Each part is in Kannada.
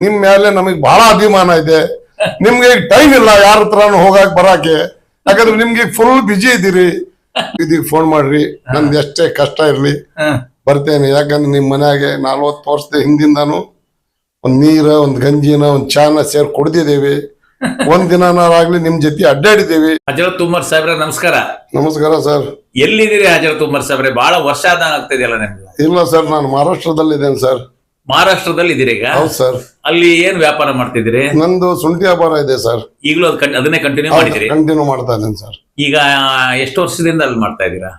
ನಿಮ್ ಮೇಲೆ ನಮಗ್ ಬಹಳ ಅಭಿಮಾನ ಇದೆ. ನಿಮ್ಗೆ ಈಗ ಟೈಮ್ ಇಲ್ಲ ಯಾರ ಹತ್ರನು ಹೋಗಾಕ್ ಬರಾಕೆ. ಯಾಕಂದ್ರೆ ನಿಮ್ಗೆ ಫುಲ್ ಬಿಜಿ ಇದ್ದೀರಿ ಇದೀಗ ಫೋನ್ ಮಾಡ್ರಿ ನಂದು ಎಷ್ಟೇ ಕಷ್ಟ ಇರ್ಲಿ. ಬರ್ತೇನೆ ಯಾಕಂದ್ರೆ ನಿಮ್ ಮನ್ಯಾಗೆ ನಲ್ವತ್ತು ವರ್ಷದ ಹಿಂದಿಂದಾನು ಒಂದ್ ನೀರ ಒಂದ್ ಗಂಜಿನ ಒಂದ್ ಚಾನ ಸೇರ್ ಕುಡ್ದಿದ್ದೇವೆ. ಒಂದ್ ದಿನನಾರಾಗ್ಲಿ ನಿಮ್ ಜೊತೆ ಅಡ್ಡಾಡಿದ್ದೇವೆ. ಹಜರತ್ ಉಮರ್ ಸಾಹೇಬ್ರೆ ನಮಸ್ಕಾರ. ನಮಸ್ಕಾರ ಸರ್. ಎಲ್ಲಿದ್ದೀರಿ ಹಜರತ್ ಉಮರ್ ಸಾಹೇಬ್ರೆ? ಬಹಳ ವರ್ಷ ಆಗ್ತಿದೆಯಲ್ಲ ನಿಮ್ಗೆ? ಇಲ್ಲ ಸರ್ ನಾನು ಮಹಾರಾಷ್ಟ್ರದಲ್ಲಿದ್ದೇನೆ ಸರ್. ಮಹಾರಾಷ್ಟ್ರದಲ್ಲಿ ಇದೀರೀಗ ಈಗ? ಹೌದು ಸರ್. ಅಲ್ಲಿ ಏನ್ ವ್ಯಾಪಾರ ಮಾಡ್ತಿದ್ದೀರಿ? ನಂದು ಶುಂಠಿ ವ್ಯಾಪಾರ ಇದೆ ಸರ್. ಈಗಲೂ ಅದ್ ಅದನ್ನೇ ಕಂಟಿನ್ಯೂ ಮಾಡಿದಿರಿ ಕಂಟಿನ್ಯೂ ಮಾಡ್ತಾ ಇದ್ದೇನೆ ಸರ್. ಈಗ ಎಷ್ಟು ವರ್ಷದಿಂದ ಅಲ್ಲಿ ಮಾಡ್ತಾ ಇದ್ದೀರಾ?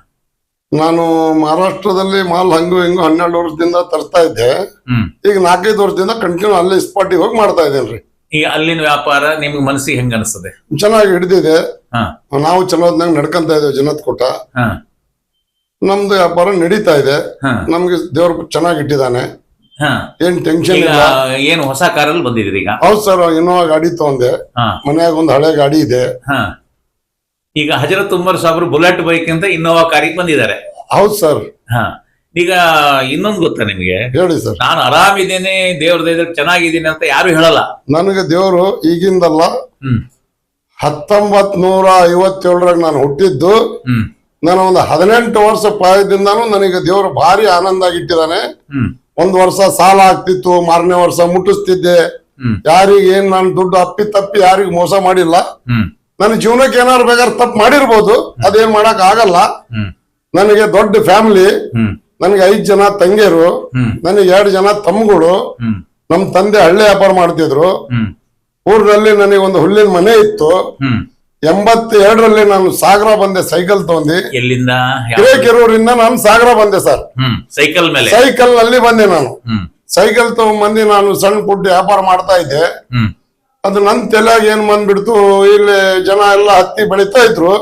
ನಾನು ಮಹಾರಾಷ್ಟ್ರದಲ್ಲಿ ಮಾಲ್ ಹಂಗು ಹಿಂಗು ಹನ್ನೆರಡು ವರ್ಷದಿಂದ ತರ್ತಾ ಇದ್ದೆ. ಹ್ಮ್. ಈಗ ನಾಲ್ಕೈದು ವರ್ಷದಿಂದ ಕಂಟಿನ್ಯೂ ಅಲ್ಲೇ ಸ್ಪಾಟಿಗೆ ಹೋಗಿ ಮಾಡ್ತಾ ಇದ್ದೇನೆ ರೀ. ಈಗ ಅಲ್ಲಿನ ವ್ಯಾಪಾರ ನಿಮ್ಗೆ ಮನಸ್ಸಿಗೆ ಹೆಂಗ ಅನಿಸ್ತದೆ? ಚೆನ್ನಾಗಿ ಹಿಡಿದಿದೆ. ಹಾ. ನಾವು ಚೆನ್ನಾಗಿ ನಡ್ಕೊಂತ ಇದ್ದೇವೆ ಜನದ ಕೂಟ ಹಾ. ನಮ್ದು ವ್ಯಾಪಾರ ನಡೀತಾ ಇದೆ. ಹಾ. ನಮ್ಗೆ ದೇವ್ರ ಚೆನ್ನಾಗಿ ಇಟ್ಟಿದ್ದಾನೆ. ಏನ್ ಟೆನ್ಷನ್ ಈಗ ಇಲ್ಲ. ಏನು ಹೊಸ ಕಾರಲ್ಲಿ ಬಂದಿದ್ರಿ ಈಗ? ಹೌದ್ ಸರ್ ಇನ್ನೋವಾ ಗಾಡಿ ತಗೊಂಡೆ. ಹಾ. ಮನ್ಯಾಗ ಒಂದು ಹಳೆ ಗಾಡಿ ಇದೆ. ಹಾ. ಈಗ ಹಜರತ್ ಉಮರ್ ಸಾಹೇಬ್ರು ಬುಲೆಟ್ ಬೈಕ್ ಅಂತ ಇನ್ನೋವಾ ಕಾರಿಗೆ ಬಂದಿದ್ದಾರೆ. ಹೌದ್ ಸರ್. ಹಾ. ಈಗ ಇನ್ನೊಂದು ಗೊತ್ತಾ ನಿಮ್ಗೆ? ಹೇಳಿ ಸರ್. ನಾನು ಆರಾಮಿದ್ದೇನೆ ದೇವ್ರ ದಯದಲ್ಲಿ ಚೆನ್ನಾಗಿದ್ದೀನಿ ಅಂತ ಯಾರು ಹೇಳಲ್ಲ. ನನಗೆ ದೇವ್ರು ಈಗಿಂದಲ್ಲ ಹ್ಮ್. ಹತ್ತೊಂಬತ್ ನೂರ ಐವತ್ತೇಳರಾಗ ನಾನು ಹುಟ್ಟಿದ್ದು. ಹ್ಮ್. ನಾನು ಒಂದು ಹದಿನೆಂಟು ವರ್ಷ ಪ್ರಾಯದಿಂದಾನು ನನಗೆ ದೇವರು ಭಾರಿ ಆನಂದ ಆಗಿಟ್ಟಿದ್ದಾನೆ. ಹ್ಮ್. ಒಂದ್ ವರ್ಷ ಸಾಲ ಆಗ್ತಿತ್ತು ಮಾರನೇ ವರ್ಷ ಮುಟ್ಟಿಸ್ತಿದ್ದೆ. ಯಾರಿಗೆ ಏನ್ ನಾನು ದುಡ್ಡು ಅಪ್ಪಿ ತಪ್ಪಿ ಯಾರಿಗೂ ಮೋಸ ಮಾಡಿಲ್ಲ. ನನ್ನ ಜೀವನಕ್ಕೆ ಏನಾದ್ರು ಬೇಕಾದ್ರೆ ತಪ್ಪು ಮಾಡಿರ್ಬೋದು ಅದೇನ್ ಮಾಡಕ್ ಆಗಲ್ಲ. ನನಗೆ ದೊಡ್ಡ ಫ್ಯಾಮಿಲಿ ನನಗೆ ಐದ್ ಜನ ತಂಗಿಯರು ನನಗೆ ಎರಡು ಜನ ತಮ್ಮಗಳು ನಮ್ ತಂದೆ ಹಳ್ಳಿ ವ್ಯಾಪಾರ ಮಾಡ್ತಿದ್ರು. ಊರಿನಲ್ಲಿ ನನಗೆ ಒಂದು ಹುಲ್ಲಿನ ಮನೆ ಇತ್ತು. ಎಂಬತ್ತೆರಡರಲ್ಲಿ ನಾನು ಸಾಗರ ಬಂದೆ ಸೈಕಲ್ ತಗೊಂಡಿ. ಎಲ್ಲಿಂದ? ಹಿರೇಕೆರೂರಿಂದ ನಾನು ಸಾಗರ ಬಂದೆ ಸರ್. ಹ್ಮ್ ಸೈಕಲ್ ಮೇಲೆ? ಸೈಕಲ್ನಲ್ಲಿ ಬಂದೆ ನಾನು. ಸೈಕಲ್ ತಗೊಂಡ್ಬಂದು ನಾನು ಸಣ್ಣ ಪುಟ್ಟ ವ್ಯಾಪಾರ ಮಾಡ್ತಾ ಇದ್ದೆ. ಅದು ನನ್ ತಲೆಯಾಗ ಏನ್ ಬಂದ್ಬಿಡ್ತು ಇಲ್ಲಿ ಜನ ಎಲ್ಲ ಹತ್ತಿ ಬೆಳಿತಾ ಇದ್ರು.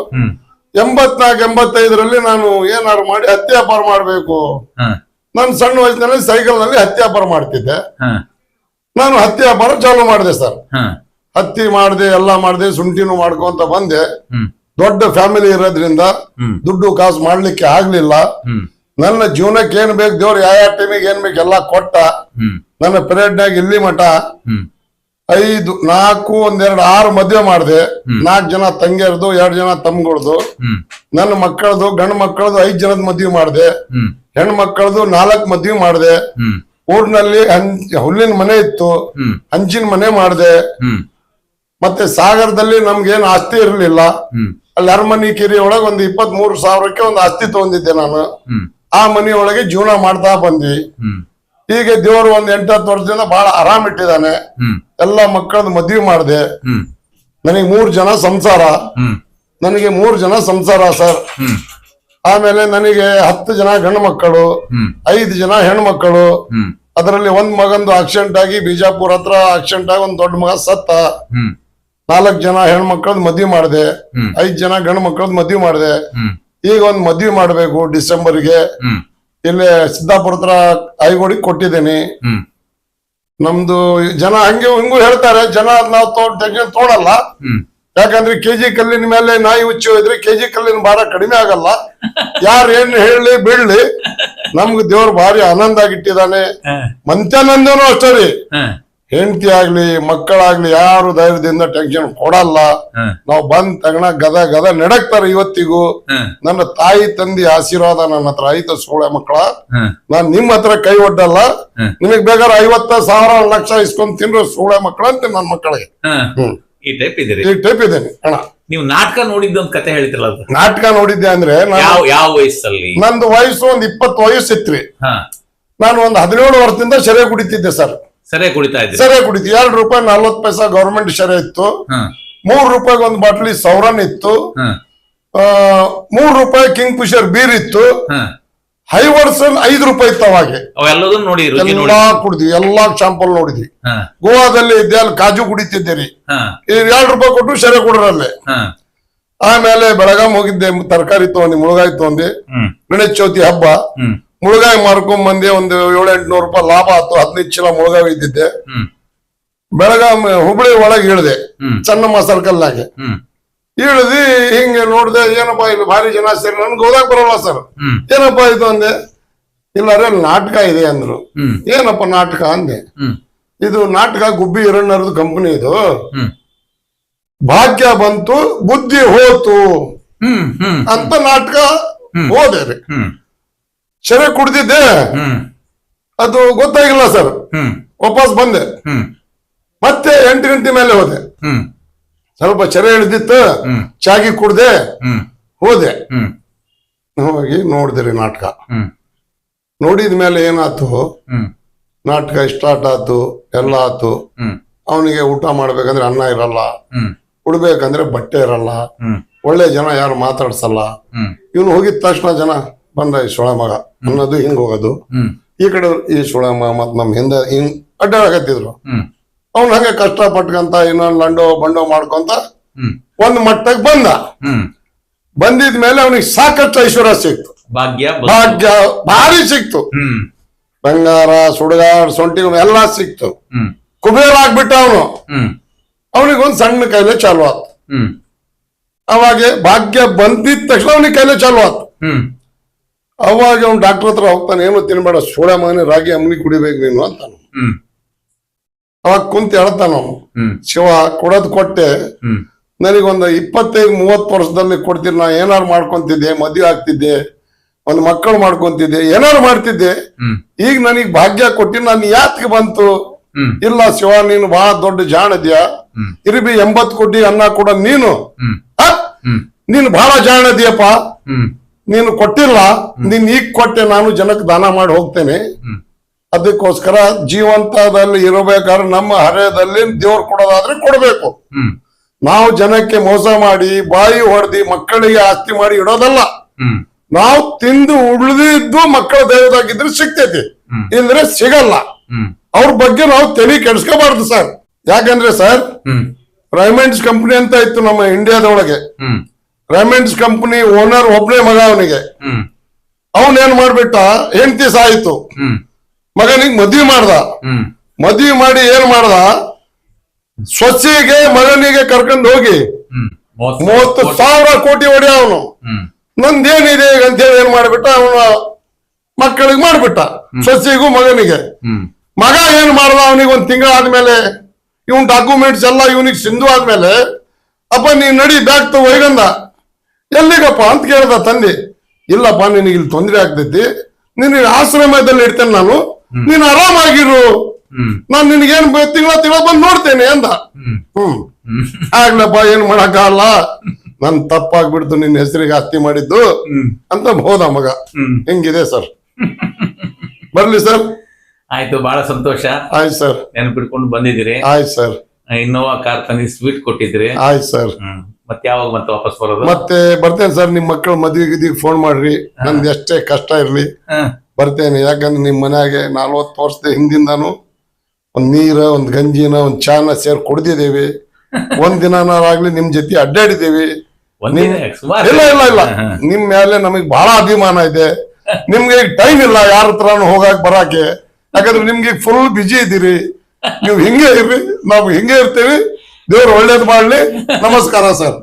ಎಂಬತ್ನಾಲ್ಕು ಎಂಬತ್ತೈದರಲ್ಲಿ ನಾನು ಏನಾದ್ರು ಮಾಡಿ ಹತ್ತಿ ವ್ಯಾಪಾರ ಮಾಡ್ಬೇಕು. ನಾನು ಸಣ್ಣ ವಯಸ್ಸಿನಲ್ಲಿ ಸೈಕಲ್ನಲ್ಲಿ ಹತ್ತಿ ವ್ಯಾಪಾರ ಮಾಡ್ತಿದ್ದೆ. ನಾನು ಹತ್ತಿ ವ್ಯಾಪಾರ ಚಾಲು ಮಾಡಿದೆ ಸರ್. ಹತ್ತಿ ಮಾಡಿದೆ ಎಲ್ಲ ಮಾಡಿದೆ ಶುಂಠಿನೂ ಮಾಡ್ಕೊಂತ ಬಂದೆ. ದೊಡ್ಡ ಫ್ಯಾಮಿಲಿ ಇರೋದ್ರಿಂದ ದುಡ್ಡು ಕಾಸು ಮಾಡ್ಲಿಕ್ಕೆ ಆಗ್ಲಿಲ್ಲ. ನನ್ನ ಜೀವನಕ್ಕೆ ಏನ್ ಬೇಕು ದೇವ್ರು ಯಾವ ಯಾವ ಟೈಮಿಗೆ ಏನ್ ಬೇಕು ಎಲ್ಲ ಕೊಟ್ಟ. ನನ್ನ ಪೀರಿಯಡ್ನಾಗ ಇಲ್ಲಿ ಮಠ. ಐದು ನಾಲ್ಕು ಒಂದೆರಡು ಆರು ಮದ್ವೆ ಮಾಡಿದೆ. ನಾಲ್ಕು ಜನ ತಂಗಿಯರ್ದು ಎರಡು ಜನ ತಮ್ಮಗಳದು. ಹ್ಮ್. ನನ್ನ ಮಕ್ಕಳದು ಗಂಡು ಮಕ್ಕಳದು ಐದು ಜನದ ಮದ್ವೆ ಮಾಡಿದೆ. ಹೆಣ್ಣು ಮಕ್ಕಳದು ನಾಲ್ಕು ಮದ್ವೆ ಮಾಡಿದೆ. ಊರಿನಲ್ಲಿ ಹುಲ್ಲಿನ ಮನೆ ಇತ್ತು. ಹಂಚಿನ ಮನೆ ಮಾಡಿದೆ. ಮತ್ತೆ ಸಾಗರದಲ್ಲಿ ನಮ್ಗೇನು ಆಸ್ತಿ ಇರಲಿಲ್ಲ. ಅಲ್ಲಿ ಅರಮನಿ ಕಿರಿ ಒಳಗೆ ಒಂದು ಇಪ್ಪತ್ ಮೂರು ಸಾವಿರಕ್ಕೆ ಒಂದು ಆಸ್ತಿ ತಗೊಂಡಿದ್ದೆ ನಾನು. ಆ ಮನೆಯೊಳಗೆ ಒಳಗೆ ಜೀವನ ಮಾಡ್ತಾ ಬಂದ್ವಿ. ಹೀಗೆ ದೇವರು ಒಂದ್ ಎಂಟತ್ತು ವರ್ಷದಿಂದ ಬಹಳ ಆರಾಮ್ ಇಟ್ಟಿದ್ದಾನೆ. ಎಲ್ಲಾ ಎಲ್ಲ ಮದ್ವಿ ಮಾಡಿದೆ. ನನಗೆ ಮೂರು ಜನ ಸಂಸಾರ. ನನಗೆ ಮೂರು ಜನ ಸಂಸಾರ ಸರ್. ಆಮೇಲೆ ನನಗೆ ಹತ್ತು ಜನ ಗಂಡು ಮಕ್ಕಳು ಐದು ಜನ ಹೆಣ್ಮಕ್ಕಳು ಮಕ್ಕಳು ಅದರಲ್ಲಿ ಒಂದ್ ಮಗಂದು ಆಕ್ಸಿಡೆಂಟ್ ಆಗಿ ಬಿಜಾಪುರ ಹತ್ರ ಆಕ್ಸಿಡೆಂಟ್ ಆಗಿ ಒಂದ್ ದೊಡ್ಡ ಮಗ ಸತ್ತ. ನಾಲ್ಕು ಜನ ಹೆಣ್ಮಕ್ಳದ್ ಮದ್ವೆ ಮಾಡಿದೆ. ಐದ್ ಜನ ಗಂಡು ಮಕ್ಕಳದ್ ಮದ್ವೆ ಮಾಡಿದೆ. ಈಗ ಒಂದ್ ಮದ್ವೆ ಮಾಡ್ಬೇಕು ಡಿಸೆಂಬರ್ಗೆ. ಇಲ್ಲಿ ಸಿದ್ದಾಪುರ ಹತ್ರ ಐಗೋಡಿ ಕೊಟ್ಟಿದ್ದೀನಿ. ನಮ್ದು ಜನ ಹಂಗೆ ಹಿಂಗೂ ಹೇಳ್ತಾರೆ ಜನ ಅದ್ ನಾವು ತೋಟ ತೋಡಲ್ಲ. ಯಾಕಂದ್ರೆ ಕೆಜಿ ಕಲ್ಲಿನ ಮೇಲೆ ನಾಯಿ ಹುಚ್ಚಿ ಹೋದ್ರೆ ಕೆಜಿ ಕಲ್ಲಿನ ಭಾರ ಕಡಿಮೆ ಆಗಲ್ಲ. ಯಾರು ಏನ್ ಹೇಳಿ ಬೀಳ್ಲಿ ನಮ್ಗೆ ದೇವ್ರ ಭಾರಿ ಆನಂದ ಆಗಿಟ್ಟಿದ್ದಾನೆ. ಮಂತ್ಯಾನಂದನು ಅಷ್ಟೇ ರೀ. ಹೆಂಡತಿ ಆಗ್ಲಿ ಮಕ್ಕಳಾಗ್ಲಿ ಯಾರು ಧೈರ್ಯದಿಂದ ಟೆನ್ಷನ್ ಕೊಡಲ್ಲ. ನಾವು ಬಂದ್ ತಗಣ ಗದ ಗದ ನಡಕ್ತಾರ ಇವತ್ತಿಗೂ. ನನ್ನ ತಾಯಿ ತಂದಿ ಆಶೀರ್ವಾದ ನನ್ನ ಹತ್ರ ಐತ ಸೋಳೆ ಮಕ್ಕಳ. ನಾನ್ ನಿಮ್ ಹತ್ರ ಕೈ ಒಡ್ಡಲ್ಲ. ನಿಮಗ್ ಬೇಕಾದ್ರೆ ಐವತ್ತ ಸಾವಿರ ಲಕ್ಷ ಇಸ್ಕೊಂಡ್ ತಿನ್ರು ಸೋಳೆ ಮಕ್ಕಳ ಅಂತ ನನ್ನ ಮಕ್ಕಳಿಗೆ. ಈ ಟೈಪ್ ಇದ್ದೀರಿ. ಈ ಟೈಪ್ ಇದ್ದೇನೆ. ಅಣ್ಣ. ನೀವು ನಾಟಕ ನೋಡಿದ್ದು ಒಂದು ಕತೆ ಹೇಳ್ತಿರಲ್ಲ ನಾಟಕ ನೋಡಿದ್ದೆ ಅಂದ್ರೆ ಯಾವ ವಯಸ್ಸಲ್ಲಿ? ನಂದು ವಯಸ್ಸು ಒಂದ್ ಇಪ್ಪತ್ತು ವಯಸ್ಸು ಇತ್ರಿ ನಾನು ಒಂದ್ ಹದಿನೇಳು ವರ್ಷದಿಂದ ಸೆರೆ ಕುಡಿತಿದ್ದೆ ಸರ್. ಸರಿ ಕುಡಿತಾ ಇದ್ರಿ ಸರಿಯಾಗಿ ಕುಡಿತೀವಿ. ಎರಡು ರೂಪಾಯಿ ನಲ್ವತ್ತು ಪೈಸಾ ಗವರ್ಮೆಂಟ್ ಸೆರೆ ಇತ್ತು. ಮೂರು ರೂಪಾಯಿಗೆ ಒಂದು ಬಾಟ್ಲಿ ಸೌರನ್ ಇತ್ತು. ಮೂರು ರೂಪಾಯಿ ಕಿಂಗ್ ಫಿಶರ್ ಬೀರ್ ಇತ್ತು. ಹೈವರ್ಸನ್ ಹೈವರ್ಸ್ ಐದು ರೂಪಾಯಿ ಇತ್ತು ಅವಾಗೆ. ಎಲ್ಲಾ ಕುಡಿದ್ವಿ. ಎಲ್ಲಾ ಶಾಂಪಲ್ ನೋಡಿದ್ವಿ. ಗೋವಾದಲ್ಲಿ ಇದ್ದೆ ಅಲ್ಲಿ ಕಾಜು ಕುಡಿತಿದ್ದೇನೆ ಎರಡು ರೂಪಾಯಿ ಕೊಟ್ಟು ಸೆರೆ ಕುಡ್ರಲ್ಲೇ ಆಮೇಲೆ ಬೆಳಗಾಂ ಹೋಗಿದ್ದೆ ತರಕಾರಿ ತಗೊಂಡಿ ಮುಳುಗಾಯಿ ತಗೊಂಡಿ. ಗಣೇಶ ಚೌತಿ ಹಬ್ಬ. ಮುಳುಗಾಯಿ ಮಾರ್ಕೊಂಡ್ ಬಂದೆ ಒಂದು ಏಳು ಎಂಟ್ನೂರು ರೂಪಾಯಿ ಲಾಭ ಆಯ್ತು ಹದಿನೈದು ಚೀಲ ಮುಳುಗಾಯಿ ಇದ್ದಿದ್ದೆ. ಬೆಳಗಾವಿ ಬೆಳಗಾಂ ಹುಬ್ಳಿ ಒಳಗೆ ಇಳಿದೆ ಚನ್ನಮ್ಮ ಸರ್ಕಲ್ನಾಗೆ ಇಳಿದಿ ಹಿಂಗೆ ನೋಡ್ದೆ ಏನಪ್ಪಾ ಇಲ್ಲಿ ಭಾರಿ ಜನ ಸೇರಿ ನನ್ಗೆ ಹೋದಾಗ ಬರಲ್ಲ ಸರ್ ಏನಪ್ಪಾ ಇದು ಅಂದೆ? ಇಲ್ಲ ರೀ ಅಲ್ಲಿ ನಾಟಕ ಇದೆ ಅಂದ್ರು. ಏನಪ್ಪ ನಾಟಕ ಅಂದೆ? ಇದು ನಾಟಕ ಗುಬ್ಬಿ ಹಿರಣ್ಣರದು ಕಂಪನಿ ಇದು. ಭಾಗ್ಯ ಬಂತು ಬುದ್ಧಿ ಹೋತು ಅಂತ ನಾಟಕ ಹೋದೆ ಸೆರೆ ಕುಡ್ದಿದ್ದೆ. ಅದು ಗೊತ್ತಾಗಿಲ್ಲ ಸರ್. ವಾಪಸ್ ಬಂದೆ. ಮತ್ತೆ ಎಂಟು ಗಂಟೆ ಮೇಲೆ ಹೋದೆ. ಸ್ವಲ್ಪ ಚರೆ ಹಿಡಿದಿತ್ತು ಚಾಗಿ ಕುಡ್ದೆ. ಹೋದೆ. ಹೋಗಿ ನೋಡಿದ್ರಿ ನಾಟಕ. ನೋಡಿದ ಮೇಲೆ ಏನಾಯ್ತು? ನಾಟಕ ಸ್ಟಾರ್ಟ್ ಆಯ್ತು. ಎಲ್ಲ ಆಯ್ತು. ಅವನಿಗೆ ಊಟ ಮಾಡ್ಬೇಕಂದ್ರೆ ಅನ್ನ ಇರಲ್ಲ. ಉಡ್ಬೇಕಂದ್ರೆ ಬಟ್ಟೆ ಇರಲ್ಲ. ಒಳ್ಳೆ ಜನ ಯಾರು ಮಾತಾಡ್ಸಲ್ಲ. ಇವನು ಹೋಗಿದ ತಕ್ಷಣ ಜನ ಬಂದ ಈ ಸೊಳೆ ಮಗ ಅನ್ನೋದು ಹಿಂಗ್ ಹೋಗೋದು. ಈ ಕಡೆ ಈ ಸೊಳೆ ಮಗ ಮತ್ ನಮ್ ಹಿಂದೆ ಹಿಂಗ್ ಅಡ್ಡಾಡಕತ್ತಿದ್ರು. ಅವ್ನು ಹಂಗೆ ಕಷ್ಟ ಪಟ್ಕಂತ ಇನ್ನೊಂದು ಲಂಡೋ ಬಂಡೋ ಮಾಡ್ಕೊಂತ ಒಂದ್ ಮಟ್ಟಕ್ ಬಂದ. ಬಂದಿದ ಮೇಲೆ ಅವನಿಗೆ ಸಾಕಷ್ಟು ಐಶ್ವರ್ಯ ಸಿಕ್ತು. ಭಾಗ್ಯ ಭಾಗ್ಯ ಭಾರಿ ಸಿಕ್ತು. ಬಂಗಾರ ಸುಡುಗಾಡ್ ಸೊಂಟಿ ಎಲ್ಲ ಸಿಕ್ತು. ಕುಬೇರ ಆಗ್ಬಿಟ್ಟ ಅವನು. ಅವನಿಗೆ ಒಂದ್ ಸಣ್ಣ ಕೈಲೆ ಚಾಲು ಆತು. ಅವಾಗೆ ಭಾಗ್ಯ ಬಂದಿದ ತಕ್ಷಣ ಅವನಿಗೆ ಕೈಲೆ ಚಾಲು ಆತು. ಅವಾಗ ಅವ್ನು ಡಾಕ್ಟರ್ ಹತ್ರ ಹೋಗ್ತಾನೆ ಏನು ತಿನ್ಬೇಡ ಸೋಳೆ ಮಗನೇ ರಾಗಿ ಅಮ್ಲಿ ಕುಡಿಬೇಕು ನೀನು ಅಂತಾನು. ಅವಾಗ ಕುಂತ ಹೇಳ್ತಾನ ಶಿವ ಕೊಡೋದ್ ಕೊಟ್ಟೆ. ನನಗೊಂದು ಇಪ್ಪತ್ತೈದು ಮೂವತ್ತು ವರ್ಷದಲ್ಲಿ ಕೊಡ್ತೀನಿ ನಾ ಏನಾರು ಮಾಡ್ಕೊಂತಿದ್ದೆ ಮದುವೆ ಆಗ್ತಿದ್ದೆ ಒಂದು ಮಕ್ಕಳು ಮಾಡ್ಕೊಂತಿದ್ದೆ ಏನಾರು ಮಾಡ್ತಿದ್ದೆ. ಈಗ ನನಗೆ ಭಾಗ್ಯ ಕೊಟ್ಟಿ ನಾನು ಯಾತ್ಗೆ ಬಂತು. ಇಲ್ಲ ಶಿವ ನೀನು ಬಹಳ ದೊಡ್ಡ ಜಾಣದ್ಯಾ ಹ್ಮ್. ಇರ್ಬಿ ಎಂಬತ್ ಕೋಟಿ ಅನ್ನ ಕೂಡ ನೀನು. ನೀನು ಬಹಳ ಜಾಣದಿಯಪ್ಪ ಹ್ಮ್. ನೀನು ಕೊಟ್ಟಿಲ್ಲ ನೀನ್ ಈಗ ಕೊಟ್ಟೆ ನಾನು ಜನಕ್ಕೆ ದಾನ ಮಾಡಿ ಹೋಗ್ತೇನೆ. ಅದಕ್ಕೋಸ್ಕರ ಜೀವಂತದಲ್ಲಿ ಇರಬೇಕಾದ್ರೆ ನಮ್ಮ ಹರೆಯದಲ್ಲಿ ದೇವ್ರು ಕೊಡೋದಾದ್ರೆ ಕೊಡಬೇಕು. ನಾವು ಜನಕ್ಕೆ ಮೋಸ ಮಾಡಿ ಬಾಯಿ ಹೊಡೆದಿ ಮಕ್ಕಳಿಗೆ ಆಸ್ತಿ ಮಾಡಿ ಇಡೋದಲ್ಲ. ನಾವು ತಿಂದು ಉಳಿದಿದ್ದು ಮಕ್ಕಳ ದೇವದಾಗಿದ್ರೆ ಸಿಗ್ತೈತಿ. ಹ್ಮ್. ಇಲ್ದ್ರೆ ಸಿಗಲ್ಲ. ಅವ್ರ ಬಗ್ಗೆ ನಾವು ತಲೆ ಕೆಡಿಸ್ಕೋಬಾರ್ದು ಸರ್. ಯಾಕಂದ್ರೆ ಸರ್ ಪ್ರೈಮೆಂಟ್ಸ್ ಕಂಪನಿ ಅಂತ ಇತ್ತು ನಮ್ಮ ಇಂಡಿಯಾದೊಳಗೆ ಹ್ಮ್ ರೈಮೆಂಡ್ಸ್ ಕಂಪನಿ ಓನರ್ ಒಬ್ಬನೇ ಮಗ ಅವನಿಗೆ. ಅವನ್ ಏನ್ ಮಾಡ್ಬಿಟ್ಟ? ಹೆಂಡತಿ ಸಾಯಿತು. ಮಗನಿಗೆ ಮದ್ವಿ ಮಾಡ್ದ. ಮದ್ವಿ ಮಾಡಿ ಏನ್ ಮಾಡ್ದ? ಸ್ವಚ್ಛಿಗೆ ಮಗನಿಗೆ ಕರ್ಕೊಂಡು ಹೋಗಿ. ಮೂವತ್ತು ಸಾವಿರ ಕೋಟಿ ಹೊಡೆಯ ಅವನು. ನಂದೇನಿದೆ ಈಗ ಅಂತೇಳಿ ಏನ್ ಮಾಡ್ಬಿಟ್ಟ? ಅವನು ಮಕ್ಕಳಿಗೆ ಮಾಡ್ಬಿಟ್ಟ. ಸೊಸೆಗೂ ಮಗನಿಗೆ. ಮಗ ಏನ್ ಮಾಡ್ದ ಅವನಿಗೆ ಒಂದ್ ತಿಂಗಳ ಆದ್ಮೇಲೆ? ಇವನ್ ಡಾಕ್ಯುಮೆಂಟ್ಸ್ ಎಲ್ಲ ಇವನಿಗೆ ಸಿಂಧು ಆದ್ಮೇಲೆ? ಅಪ್ಪ ನೀನ್ ನಡಿ ಬ್ಯಾಗ್ ತಗೋ ಎಲ್ಲಿಗಪ್ಪ ಅಂತ ಕೇಳ್ದ ತಂದೆ ಇಲ್ಲಪ್ಪ ನಿನಗೆ ಇಲ್ಲಿ ತೊಂದರೆ ಆಗ್ತೈತಿ ನಿನಗೆ ಆಶ್ರಮದಲ್ಲಿ ಇಡ್ತೇನೆ ನಾನು ನೀನ್ ಆರಾಮಾಗಿರು. ನಾನು ನಾನ್ ನಿನಗೇನ್ ತಿಂಗಳ ತಿಂಗಳ ಬಂದು ನೋಡ್ತೇನೆ ಅಂದ. ಹ್ಮ್. ಆಗ್ಲಪ್ಪ ಏನ್ ಮಾಡಕ್ಕಾಗಲ್ಲ. ನನ್ ತಪ್ಪಾಗ್ಬಿಡ್ತು ನಿನ್ನ ಹೆಸರಿಗೆ ಆಸ್ತಿ ಮಾಡಿದ್ದು ಅಂತ ಹೋದ ಮಗ. ಹೆಂಗಿದೆ ಸರ್? ಬರ್ಲಿ ಸರ್. ಆಯ್ತು ಬಹಳ ಸಂತೋಷ. ಆಯ್ತು ಸರ್. ನೆನಪಿಟ್ಕೊಂಡು ಬಂದಿದ್ದೀರಿ. ಆಯ್ತು ಸರ್. ಇನ್ನೋವಾ ಕಾರ್ ತಂದಿ ಸ್ವೀಟ್ ಕೊಟ್ಟಿದ್ರಿ ಆಯ್ತು ಸರ್. ಮತ್ತೆ ಯಾವಾಗ ಮತ್ತೆ ವಾಪಸ್ ಬರೋದು? ಮತ್ತೆ ಬರ್ತೇನೆ ಸರ್ ನಿಮ್ ಮಕ್ಕಳು ಮದ್ವೆ ಗಿದ್ವಿಗೆ ಫೋನ್ ಮಾಡ್ರಿ. ನಂದು ಎಷ್ಟೇ ಕಷ್ಟ ಇರ್ಲಿ. ಬರ್ತೇನೆ. ಯಾಕಂದ್ರೆ ನಿಮ್ ಮನೆಯಾಗೆ ನಲ್ವತ್ತು ವರ್ಷದ ಹಿಂದಿಂದಾನು ಒಂದ್ ನೀರ ಒಂದ್ ಗಂಜಿನ ಒಂದ್ ಚಾನ ಸೇರ್ ಕುಡ್ದಿದ್ದೇವೆ. ಒಂದ್ ದಿನನಾರಾಗ್ಲಿ ನಿಮ್ ಜೊತೆ ಅಡ್ಡಾಡಿದ್ದೇವೆ. ಸುಮಾರು ಇಲ್ಲ ಇಲ್ಲ ಇಲ್ಲ. ನಿಮ್ ಮೇಲೆ ನಮಗ್ ಬಹಳ ಅಭಿಮಾನ ಇದೆ. ನಿಮ್ಗೆ ಟೈಮ್ ಇಲ್ಲ. ಯಾರ ಹತ್ರನು ಹೋಗಾಕ್ ಬರಾಕೆ. ಯಾಕಂದ್ರೆ ನಿಮ್ಗೆ ಫುಲ್ ಬಿಜಿ ಇದ್ದೀರಿ ನೀವು ಹಿಂಗೆ ಇರ್ರಿ. ನಾವು ಹಿಂಗೆ ಇರ್ತೀವಿ. ದೇವ್ರು ಒಳ್ಳೇದ್ ಮಾಡ್ಲಿ ನಮಸ್ಕಾರ ಸರ್